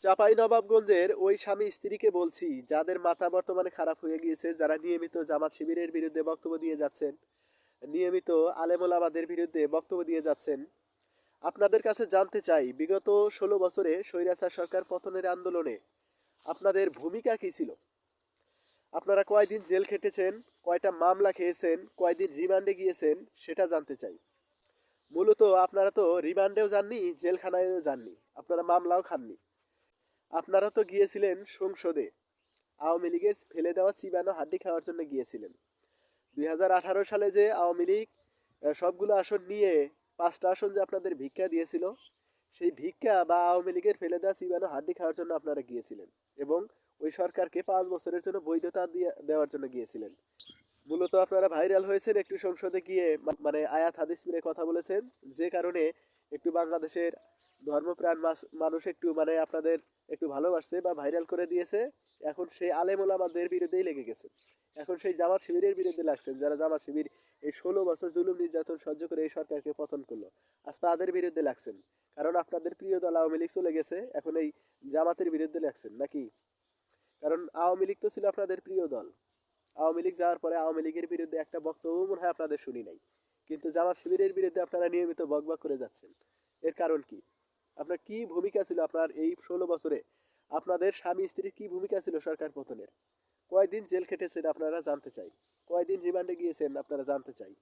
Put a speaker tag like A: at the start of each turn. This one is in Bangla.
A: চাপাই নবাবগঞ্জের ওই স্বামী স্ত্রীকে বলছি, যাদের মাথা বর্তমানে খারাপ হয়ে গিয়েছে, যারা নিয়মিত জামাত শিবিরের বিরুদ্ধে বক্তব্য দিয়ে যাচ্ছেন। নিয়মিত আলেমোলামাদের বিরুদ্ধে বক্তব্য দিয়ে যাচ্ছেন। আপনাদের কাছে জানতে চাই, বিগত ষোলো বছরে স্বৈরাচার সরকার পতনের আন্দোলনে আপনাদের ভূমিকা কী ছিল? আপনারা কয়দিন জেল খেটেছেন, কয়টা মামলা খেয়েছেন, কয়দিন রিমান্ডে গিয়েছেন, সেটা জানতে চাই। মূলত আপনারা তো রিমান্ডেও যাননি, জেলখানায়ও যাননি, আপনারা মামলাও খাননি। আপনারা তো গিয়েছিলেন সংসদে। আওয়ামী লীগের ফেলে দেওয়া চিবানো হাড্ডি খাওয়ার জন্য গিয়েছিলেন। দুই সালে যে আওয়ামী লীগ সবগুলো আসন নিয়ে পাঁচটা আসন যে আপনাদের ভিক্ষা দিয়েছিল, সেই ভিক্ষা বা আওয়ামী লীগের ফেলে দেওয়া চিবানো হাড্ডি খাওয়ার জন্য আপনারা গিয়েছিলেন এবং ওই সরকারকে পাঁচ বছরের জন্য বৈধতা দেওয়ার জন্য গিয়েছিলেন। মূলত আপনারা ভাইরাল হয়েছেন একটি সংসদে গিয়ে মানে আয়াত হাদিস মিলে কথা বলেছেন, যে কারণে একটু বাংলাদেশের ধর্মপ্রাণ মানুষ একটু মানে আপনাদের একটু ভালোবাসছে বা ভাইরাল করে দিয়েছে, এখন সেই আলেমোলামাদের বিরুদ্ধেই লেগে গেছে। এখন সেই জামাত শিবিরের বিরুদ্ধে লাগছেন, যারা জামাত শিবির এই ষোলো বছর জুলুম নির্যাতন সহ্য করে এই সরকারকে পতন করল, আজ তাদের বিরুদ্ধে লাগছেন। কারণ আপনাদের প্রিয় দল আওয়ামী লীগ চলে গেছে, এখন এই জামাতের বিরুদ্ধে লাগছেন নাকি? কারণ আওয়ামী লীগ তো ছিল আপনাদের প্রিয় দল। আওয়ামী লীগ যাওয়ার পরে আওয়ামী লীগের বিরুদ্ধে একটা বক্তব্য মনে হয় আপনাদের শুনি নাই। কিন্তু জামাত শিবিরের বিরুদ্ধে আপনারা নিয়মিত বকবক করে যাচ্ছেন, এর কারণ কি? আপনার কি ভূমিকা ছিল আপনার এই ষোলো বছরে? আপনাদের স্বামী স্ত্রীর কি ভূমিকা ছিল সরকার পতনের? কয়দিন জেল খেটেছেন আপনারা জানতে চাই। কয়দিন রিমান্ডে গিয়েছেন আপনারা জানতে চাই।